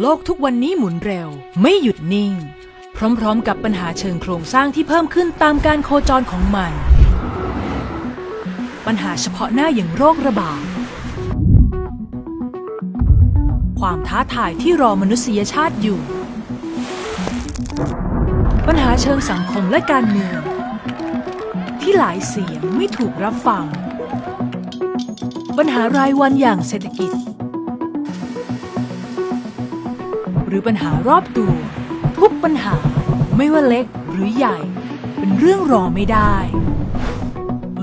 โลกทุกวันนี้หมุนเร็ว ไม่หยุดนิ่ง พร้อมๆกับปัญหาเชิงโครงสร้างที่เพิ่มขึ้นตามการโคจรของมัน ปัญหาเฉพาะหน้าอย่างโรคระบาด ความท้าทายที่รอมนุษยชาติอยู่ ปัญหาเชิงสังคมและการเมือง ที่หลายเสียงไม่ถูกรับฟัง ปัญหารายวันอย่างเศรษฐกิจ รือปัญหารอบตัวทุกปัญหาไม่ว่าเล็กหรือใหญ่ เป็นเรื่องรอไม่ได้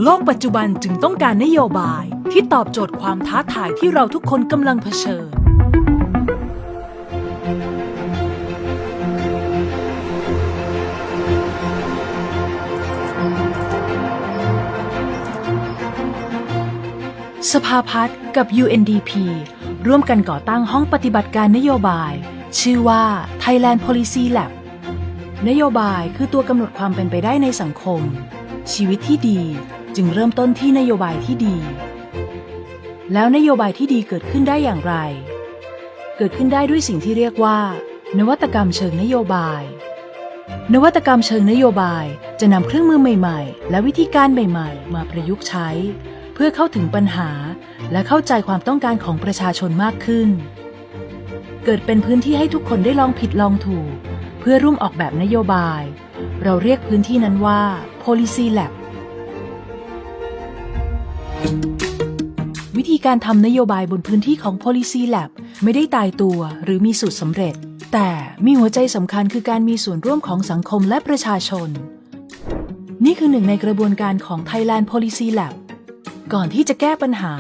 โลกปัจจุบันจึงต้องการนโยบายที่ตอบโจทย์ความท้าทายที่เราทุกคนกำลังเผชิญ สภาพัฒน์กับ UNDP ร่วมกันก่อตั้งห้องปฏิบัติการนโยบาย ชื่อว่า Thailand Policy Lab นโยบายคือตัวกำหนดความเป็นไปได้ในสังคม ชีวิตที่ดีจึงเริ่มต้นที่นโยบายที่ดี แล้วนโยบายที่ดีเกิดขึ้นได้อย่างไร เกิดขึ้นได้ด้วยสิ่งที่เรียกว่า นวัตกรรมเชิงนโยบาย นวัตกรรมเชิงนโยบายจะนำเครื่องมือใหม่ ๆ และวิธีการใหม่ ๆ มาประยุกต์ใช้ เพื่อเข้าถึงปัญหา และเข้าใจความต้องการของประชาชนมากขึ้น กิดเป็นพื้นที่ให้ทุกคนได้ลองผิดลองถูก เพื่อร่วมออกแบบนโยบาย เราเรียกพื้นที่นั้นว่า policy lab วิธีการทำนโยบายบนพื้นที่ของ policy lab ไม่ได้ตายตัวหรือมีสูตรสำเร็จ แต่มีหัวใจสำคัญคือการมีส่วนร่วมของสังคมและประชาชน นี่คือหนึ่งในกระบวนการของ Thailand Policy Lab ก่อนที่จะแก้ปัญหา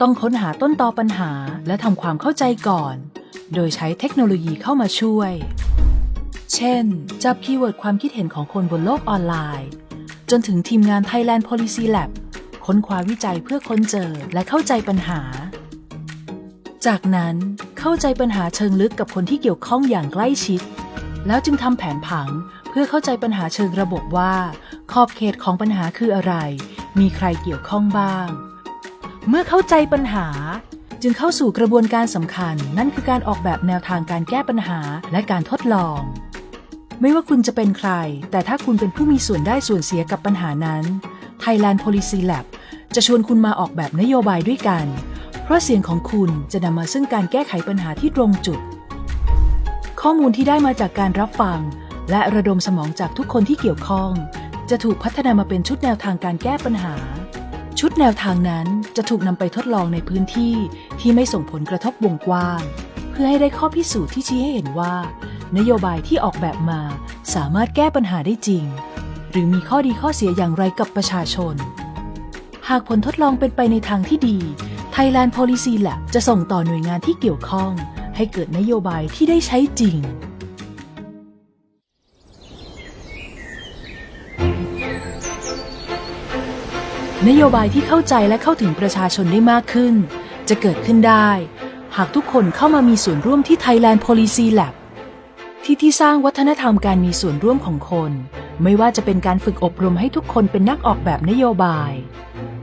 ต้องค้นหาต้นตอปัญหาและทำความเข้าใจก่อน โดยใช้เทคโนโลยีเข้ามาช่วย เช่น จับคีย์เวิร์ดความคิดเห็นของคนบนโลกออนไลน์ จนถึงทีมงาน Thailand Policy Lab ค้นคว้าวิจัยเพื่อค้นเจอและเข้าใจปัญหา จากนั้นเข้าใจปัญหาเชิงลึกกับคนที่เกี่ยวข้องอย่างใกล้ชิด แล้วจึงทำแผนผังเพื่อเข้าใจปัญหาเชิงระบบว่า ขอบเขตของปัญหาคืออะไร มีใครเกี่ยวข้องบ้าง เมื่อเข้าใจปัญหา จึงเข้าสู่กระบวนการสำคัญ นั่นคือการออกแบบแนวทางการแก้ปัญหาและการทดลอง ไม่ว่าคุณจะเป็นใคร แต่ถ้าคุณเป็นผู้มีส่วนได้ส่วนเสียกับปัญหานั้น Thailand Policy Lab จะชวนคุณมาออกแบบนโยบายด้วยกัน เพราะเสียงของคุณจะนำมาซึ่งการแก้ไขปัญหาที่ตรงจุด ข้อมูลที่ได้มาจากการรับฟัง และระดมสมองจากทุกคนที่เกี่ยวข้อง จะถูกพัฒนามาเป็นชุดแนวทางการแก้ปัญหา ชุดแนวทางนั้นจะถูกนำไปทดลองในพื้นที่ที่ไม่ส่งผลกระทบวงกว้าง เพื่อให้ได้ข้อพิสูจน์ที่ชี้ให้เห็นว่า นโยบายที่ออกแบบมาสามารถแก้ปัญหาได้จริง หรือมีข้อดีข้อเสียอย่างไรกับประชาชน หากผลทดลองเป็นไปในทางที่ดี Thailand Policy Lab จะส่งต่อหน่วยงานที่เกี่ยวข้อง ให้เกิดนโยบายที่ได้ใช้จริง นโยบายที่เข้าใจและเข้าถึงประชาชนได้มากขึ้น จะเกิดขึ้นได้ หากทุกคนเข้ามามีส่วนร่วมที่ Thailand Policy Lab ที่ที่สร้างวัฒนธรรมการมีส่วนร่วมของคน ไม่ว่าจะเป็นการฝึกอบรมให้ทุกคนเป็นนักออกแบบนโยบาย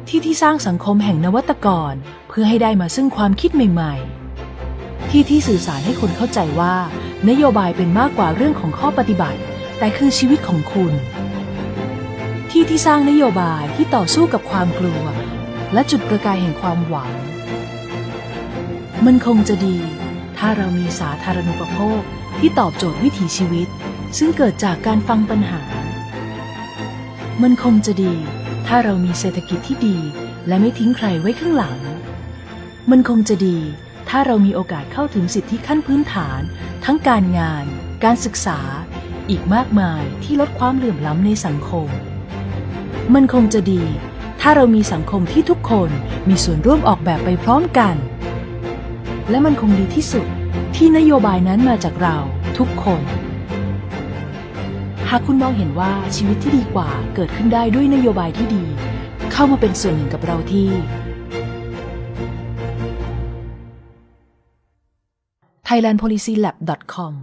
ที่ที่สร้างสังคมแห่งนวัตกร เพื่อให้ได้มาซึ่งความคิดใหม่ ๆ ที่ที่สื่อสารให้คนเข้าใจว่า นโยบายเป็นมากกว่าเรื่องของข้อปฏิบัติ แต่คือชีวิตของคุณ ที่ที่สร้างนโยบายที่ต่อสู้กับความกลัว และจุดประกายแห่งความหวัง มันคงจะดี ถ้าเรามีสาธารณูปโภคที่ตอบโจทย์วิถีชีวิต ซึ่งเกิดจากการฟังปัญหา มันคงจะดี ถ้าเรามีเศรษฐกิจที่ดี และไม่ทิ้งใครไว้ข้างหลัง มันคงจะดี ถ้าเรามีโอกาสเข้าถึงสิทธิขั้นพื้นฐาน ทั้งการงาน การศึกษา อีกมากมายที่ลดความเหลื่อมล้ำในสังคม มันคงจะดี ถ้าเรามีสังคมที่ทุกคนมีส่วนร่วมออกแบบไปพร้อมกัน และมันคงดีที่สุดที่นโยบายนั้นมาจากเราทุกคน หากคุณมองเห็นว่าชีวิตที่ดีกว่าเกิดขึ้นได้ด้วยนโยบายที่ดี เข้ามาเป็นส่วนหนึ่งกับเราที่ thailandpolicylab.com